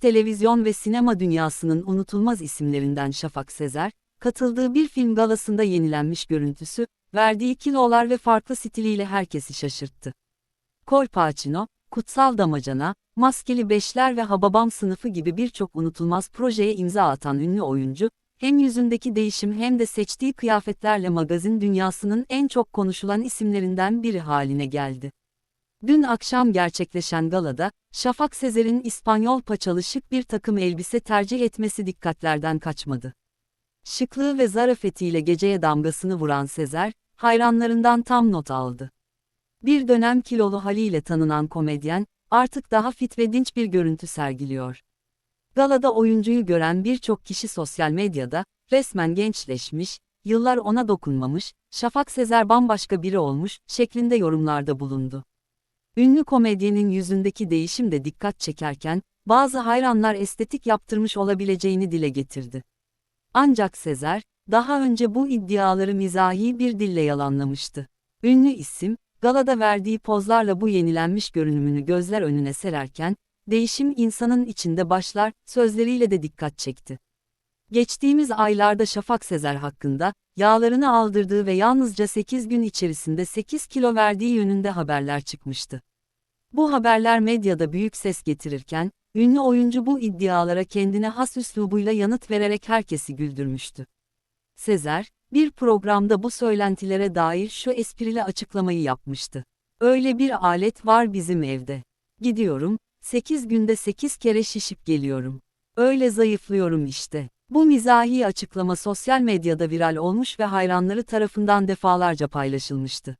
Televizyon ve sinema dünyasının unutulmaz isimlerinden Şafak Sezer, katıldığı bir film galasında yenilenmiş görüntüsü, verdiği kilolar ve farklı stiliyle herkesi şaşırttı. Kolpaçino, Kutsal Damacana, Maskeli Beşler ve Hababam sınıfı gibi birçok unutulmaz projeye imza atan ünlü oyuncu, hem yüzündeki değişim hem de seçtiği kıyafetlerle magazin dünyasının en çok konuşulan isimlerinden biri haline geldi. Dün akşam gerçekleşen galada, Şafak Sezer'in İspanyol paçalı şık bir takım elbise tercih etmesi dikkatlerden kaçmadı. Şıklığı ve zarafetiyle geceye damgasını vuran Sezer, hayranlarından tam not aldı. Bir dönem kilolu haliyle tanınan komedyen, artık daha fit ve dinç bir görüntü sergiliyor. Galada oyuncuyu gören birçok kişi sosyal medyada, resmen gençleşmiş, yıllar ona dokunmamış, Şafak Sezer bambaşka biri olmuş, şeklinde yorumlarda bulundu. Ünlü komedyenin yüzündeki değişim de dikkat çekerken, bazı hayranlar estetik yaptırmış olabileceğini dile getirdi. Ancak Sezer, daha önce bu iddiaları mizahi bir dille yalanlamıştı. Ünlü isim, galada verdiği pozlarla bu yenilenmiş görünümünü gözler önüne sererken, değişim insanın içinde başlar, sözleriyle de dikkat çekti. Geçtiğimiz aylarda Şafak Sezer hakkında, yağlarını aldırdığı ve yalnızca 8 gün içerisinde 8 kilo verdiği yönünde haberler çıkmıştı. Bu haberler medyada büyük ses getirirken, ünlü oyuncu bu iddialara kendine has üslubuyla yanıt vererek herkesi güldürmüştü. Sezer, bir programda bu söylentilere dair şu esprili açıklamayı yapmıştı. Öyle bir alet var bizim evde. Gidiyorum, 8 günde 8 kere şişip geliyorum. Öyle zayıflıyorum işte. Bu mizahi açıklama sosyal medyada viral olmuş ve hayranları tarafından defalarca paylaşılmıştı.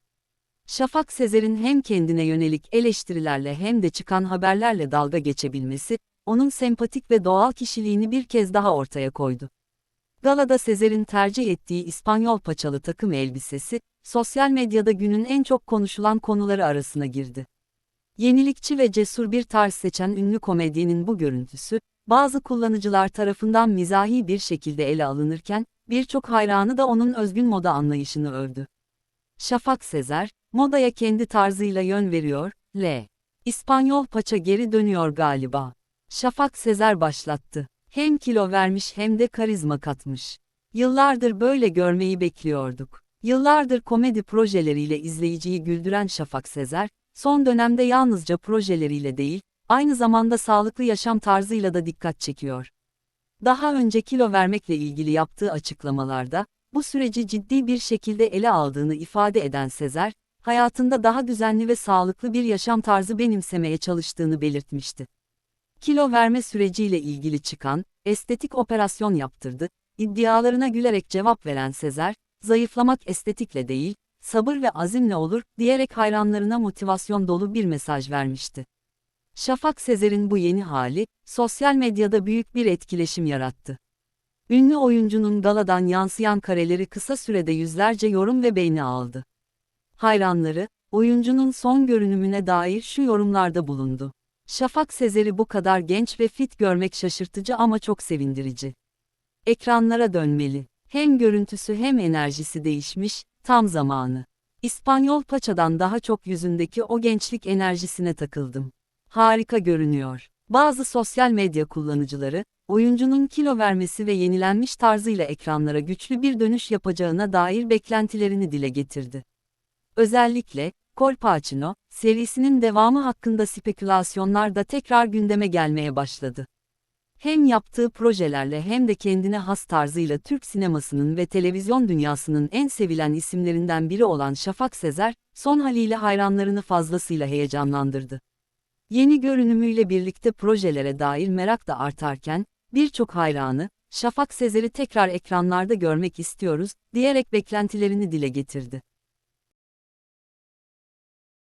Şafak Sezer'in hem kendine yönelik eleştirilerle hem de çıkan haberlerle dalga geçebilmesi, onun sempatik ve doğal kişiliğini bir kez daha ortaya koydu. Galada Sezer'in tercih ettiği İspanyol paçalı takım elbisesi, sosyal medyada günün en çok konuşulan konuları arasına girdi. Yenilikçi ve cesur bir tarz seçen ünlü komedyenin bu görüntüsü, bazı kullanıcılar tarafından mizahi bir şekilde ele alınırken, birçok hayranı da onun özgün moda anlayışını övdü. Şafak Sezer, modaya kendi tarzıyla yön veriyor, L. İspanyol paça geri dönüyor galiba. Şafak Sezer başlattı. Hem kilo vermiş hem de karizma katmış. Yıllardır böyle görmeyi bekliyorduk. Yıllardır komedi projeleriyle izleyiciyi güldüren Şafak Sezer, son dönemde yalnızca projeleriyle değil, aynı zamanda sağlıklı yaşam tarzıyla da dikkat çekiyor. Daha önce kilo vermekle ilgili yaptığı açıklamalarda, bu süreci ciddi bir şekilde ele aldığını ifade eden Sezer, hayatında daha düzenli ve sağlıklı bir yaşam tarzı benimsemeye çalıştığını belirtmişti. Kilo verme süreciyle ilgili çıkan, estetik operasyon yaptırdı, iddialarına gülerek cevap veren Sezer, zayıflamak estetikle değil, sabır ve azimle olur, diyerek hayranlarına motivasyon dolu bir mesaj vermişti. Şafak Sezer'in bu yeni hali, sosyal medyada büyük bir etkileşim yarattı. Ünlü oyuncunun galadan yansıyan kareleri kısa sürede yüzlerce yorum ve beğeni aldı. Hayranları, oyuncunun son görünümüne dair şu yorumlarda bulundu. Şafak Sezer'i bu kadar genç ve fit görmek şaşırtıcı ama çok sevindirici. Ekranlara dönmeli. Hem görüntüsü hem enerjisi değişmiş, tam zamanı. İspanyol paçadan daha çok yüzündeki o gençlik enerjisine takıldım. Harika görünüyor. Bazı sosyal medya kullanıcıları, oyuncunun kilo vermesi ve yenilenmiş tarzıyla ekranlara güçlü bir dönüş yapacağına dair beklentilerini dile getirdi. Özellikle, Colpacino, serisinin devamı hakkında spekülasyonlar da tekrar gündeme gelmeye başladı. Hem yaptığı projelerle hem de kendine has tarzıyla Türk sinemasının ve televizyon dünyasının en sevilen isimlerinden biri olan Şafak Sezer, son haliyle hayranlarını fazlasıyla heyecanlandırdı. Yeni görünümüyle birlikte projelere dair merak da artarken, birçok hayranı, Şafak Sezer'i tekrar ekranlarda görmek istiyoruz, diyerek beklentilerini dile getirdi.